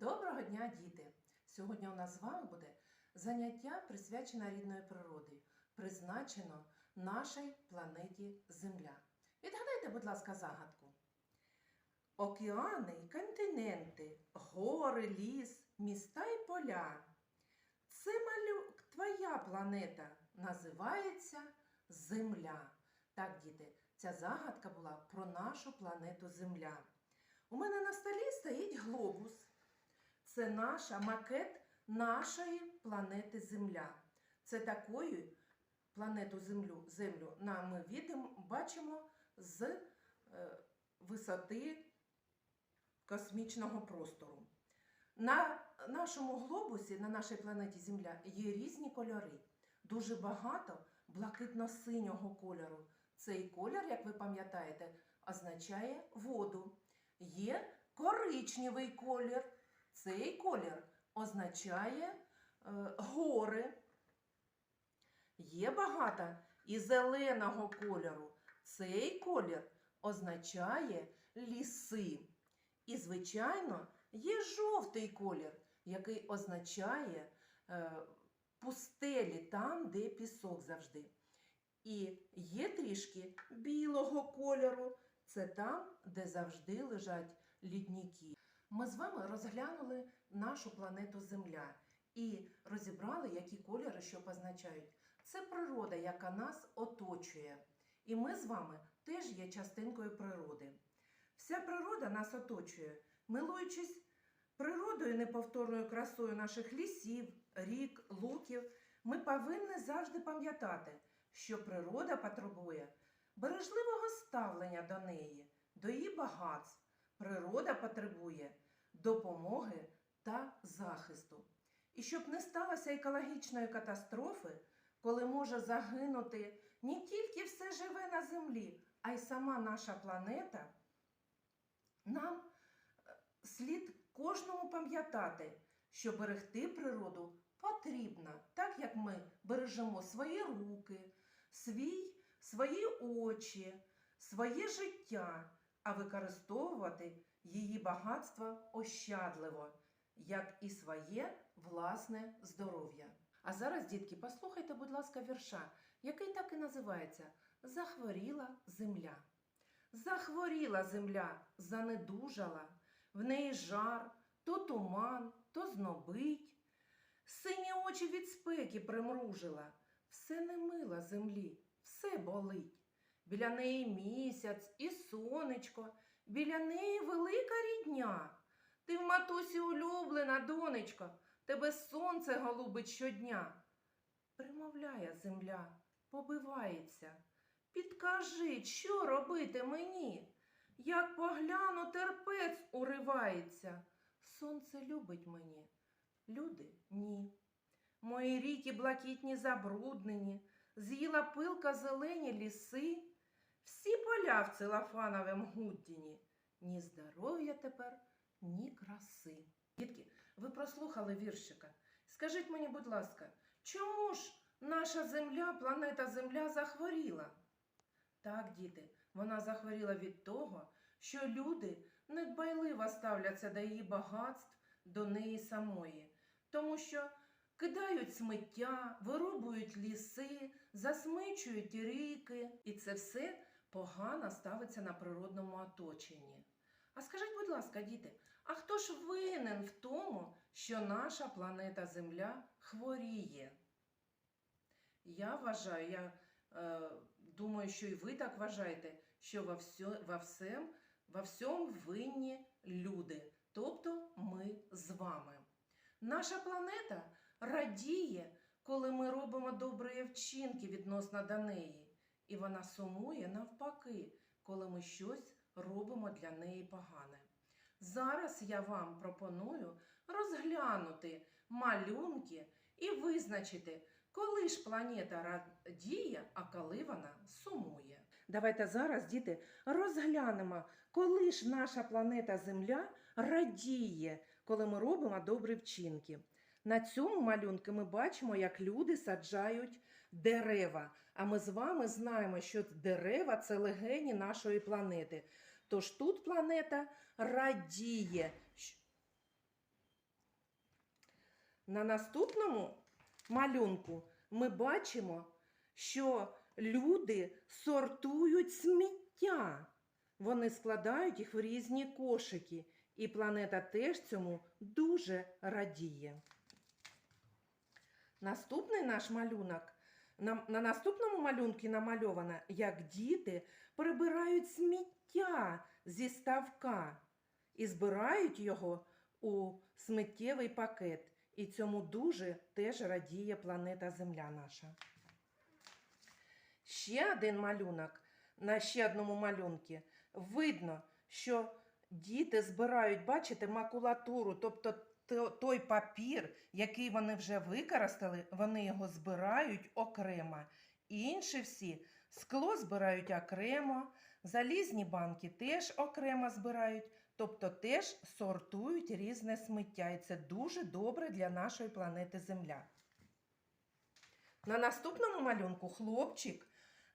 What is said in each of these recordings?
Доброго дня, діти! Сьогодні у нас з вами буде заняття присвячене рідної природі, призначено нашій планеті Земля. Відгадайте, будь ласка, загадку. Океани, й континенти, гори, ліс, міста і поля. Це малюк, твоя планета називається Земля. Так, діти, ця загадка була про нашу планету Земля. У мене на столі стоїть глобус. Це наша макет нашої планети Земля. Це такою планету Землю, Землю на- ми бачимо з е, висоти космічного простору. На нашому глобусі, на нашій планеті Земля, є різні кольори. Дуже багато блакитно-синього кольору. Цей колір, як ви пам'ятаєте, означає воду. Є коричневий колір. Цей колір означає е, гори. Є багато і зеленого кольору. Цей колір означає ліси. І, звичайно, є жовтий колір, який означає е, пустелі там, де пісок завжди. І є трішки білого кольору. Це там, де завжди лежать лідніки. Ми з вами розглянули нашу планету Земля і розібрали, які кольори що позначають. Це природа, яка нас оточує. І ми з вами теж є частинкою природи. Вся природа нас оточує, милуючись природою неповторною красою наших лісів, рік, луків, ми повинні завжди пам'ятати, що природа потребує бережливого ставлення до неї, до її багатств. Природа потребує допомоги та захисту. І щоб не сталося екологічної катастрофи, коли може загинути не тільки все живе на землі, а й сама наша планета, нам е, слід кожному пам'ятати, що берегти природу потрібно, так як ми бережемо свої руки, свій, свої очі, своє життя, а використовувати її багатство ощадливо, як і своє власне здоров'я. А зараз, дітки, послухайте, будь ласка, вірша, який так і називається Захворіла земля. Захворіла земля, занедужала, в неї жар, то туман, то знобить. Сині очі від спеки примружила, все не мила землі, все болить. Біля неї місяць і сонечко, біля неї велика рідня. Ти в матусі улюблена, донечко, тебе сонце голубить щодня. Примовляє земля, побивається. Підкажіть, що робити мені? Як погляну, терпець уривається. Сонце любить мені, люди ні. Мої ріки блакитні забруднені, з'їла пилка зелені ліси, всі поля в целофановім гуддіні, ні здоров'я тепер, ні краси. Дітки, ви прослухали віршика. Скажіть мені, будь ласка, чому ж наша земля, планета Земля захворіла? Так, діти, вона захворіла від того, що люди недбайливо ставляться до її багатств, до неї самої, тому що кидають сміття, вирубують ліси, засмичують ріки, і це все погано ставиться на природному оточенні. А скажіть, будь ласка, діти, а хто ж винен в тому, що наша планета Земля хворіє? Я вважаю, я е, думаю, що і ви так вважаєте, що во, всьо, во, всем, во всьому винні люди, тобто ми з вами. Наша планета радіє, коли ми робимо добрі вчинки відносно до неї, і вона сумує навпаки, коли ми щось робимо для неї погане. Зараз я вам пропоную розглянути малюнки і визначити, коли ж планета радіє, а коли вона сумує. Давайте зараз, діти, розглянемо, коли ж наша планета Земля радіє, коли ми робимо добрі вчинки. На цьому малюнку ми бачимо, як люди саджають дерева. А ми з вами знаємо, що дерева це легені нашої планети. Тож тут планета радіє. На наступному малюнку ми бачимо, що люди сортують сміття. Вони складають їх в різні кошики, і планета теж цьому дуже радіє. Наступний наш малюнок. На, на наступному малюнку намальовано, як діти прибирають сміття зі ставка і збирають його у сміттєвий пакет. І цьому дуже теж радіє планета Земля наша. Ще один малюнок на ще одному малюнку. Видно, що діти збирають, бачите, макулатуру, тобто то- той папір, який вони вже використали, вони його збирають окремо. Інші всі скло збирають окремо, залізні банки теж окремо збирають, тобто теж сортують різне сміття. І це дуже добре для нашої планети Земля. На наступному малюнку хлопчик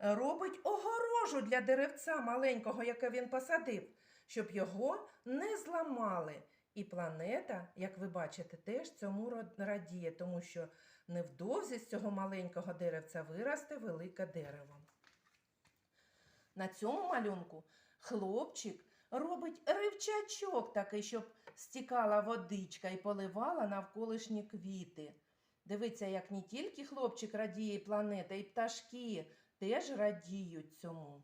е, робить огорожу для деревця маленького, яке він посадив, щоб його не зламали. І планета, як ви бачите, теж цьому радіє, тому що невдовзі з цього маленького деревця виросте велике дерево. На цьому малюнку хлопчик робить ривчачок такий, щоб стікала водичка і поливала навколишні квіти. Дивіться, як не тільки хлопчик радіє планета, і пташки теж радіють цьому.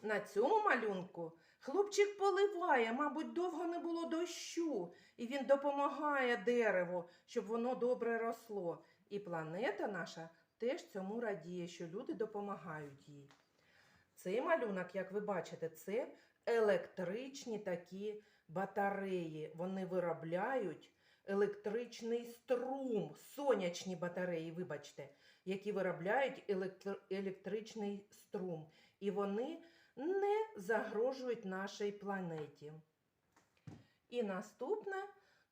На цьому малюнку хлопчик поливає, мабуть, довго не було дощу, і він допомагає дереву, щоб воно добре росло. І планета наша теж цьому радіє, що люди допомагають їй. Цей малюнок, як ви бачите, це електричні такі батареї. Вони виробляють електричний струм, сонячні батареї, вибачте, які виробляють електр- електричний струм. І вони не загрожують нашій планеті. І наступне,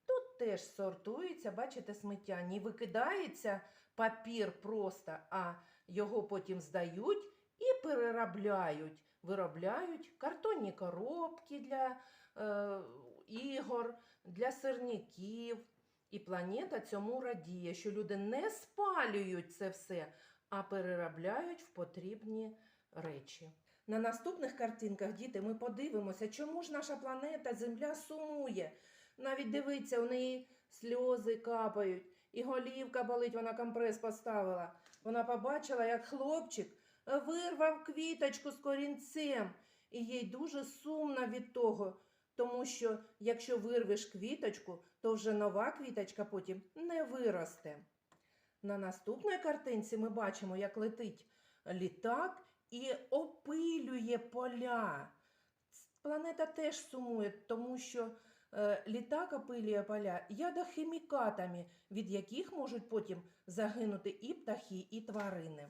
тут теж сортується, бачите, сміття. Не викидається папір просто, а його потім здають і переробляють. Виробляють картонні коробки для е, ігор, для сирників. І планета цьому радіє, що люди не спалюють це все, а переробляють в потрібні речі. На наступних картинках, діти, ми подивимося, чому ж наша планета Земля сумує. Навіть дивиться, у неї сльози капають, і голівка болить, вона компрес поставила. Вона побачила, як хлопчик вирвав квіточку з корінцем, і їй дуже сумно від того, тому що якщо вирвеш квіточку, то вже нова квіточка потім не виросте. На наступній картинці ми бачимо, як летить літак і опилює поля. Планета теж сумує, тому що е, літак опилює поля ядохімікатами, від яких можуть потім загинути і птахи, і тварини.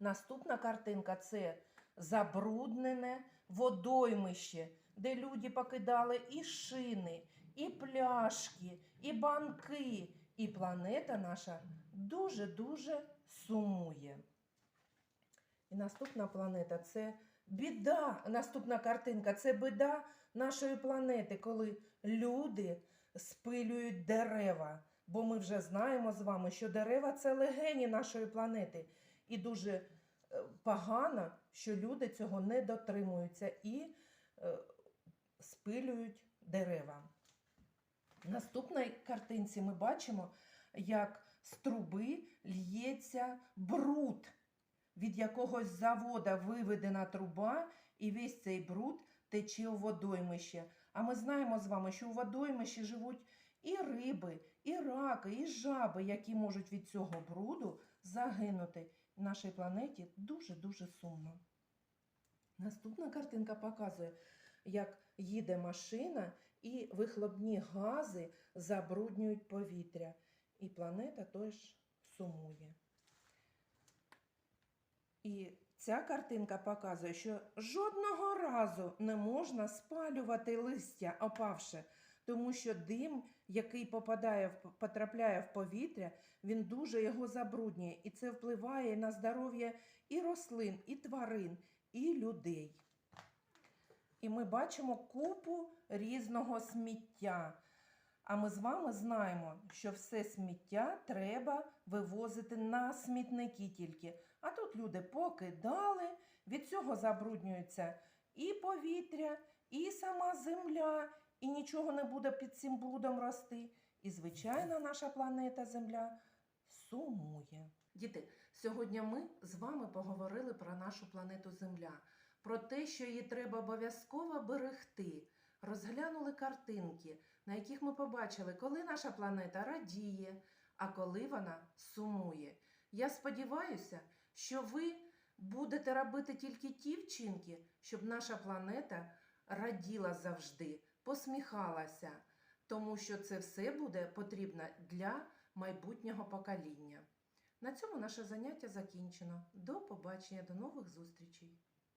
Наступна картинка це забруднене водоймище, де люди покидали і шини, і пляшки, і банки. І планета наша дуже-дуже сумує. І наступна планета це біда. Наступна картинка це біда нашої планети, коли люди спилюють дерева. Бо ми вже знаємо з вами, що дерева це легені нашої планети. І дуже е, погано, що люди цього не дотримуються і е, спилюють дерева. Наступній картинці ми бачимо, як з труби л'ється бруд. Від якогось завода виведена труба, і весь цей бруд тече у водоймище. А ми знаємо з вами, що у водоймищі живуть і риби, і раки, і жаби, які можуть від цього бруду загинути. Нашій планеті дуже-дуже сумно. Наступна картинка показує, як їде машина і вихлопні гази забруднюють повітря. І планета теж сумує. І ця картинка показує, що жодного разу не можна спалювати листя, опавши, тому що дим, який попадає, потрапляє в повітря, він дуже його забруднює. І це впливає на здоров'я і рослин, і тварин, і людей. І ми бачимо купу різного сміття. А ми з вами знаємо, що все сміття треба вивозити на смітники тільки. А тут люди покидали, від цього забруднюється і повітря, і сама земля, і нічого не буде під цим блудом рости. І, звичайно, наша планета Земля сумує. Діти, сьогодні ми з вами поговорили про нашу планету Земля, про те, що її треба обов'язково берегти. Розглянули картинки, на яких ми побачили, коли наша планета радіє, а коли вона сумує. Я сподіваюся, що ви будете робити тільки ті вчинки, щоб наша планета раділа завжди, посміхалася, тому що це все буде потрібно для майбутнього покоління. На цьому наше заняття закінчено. До побачення, до нових зустрічей!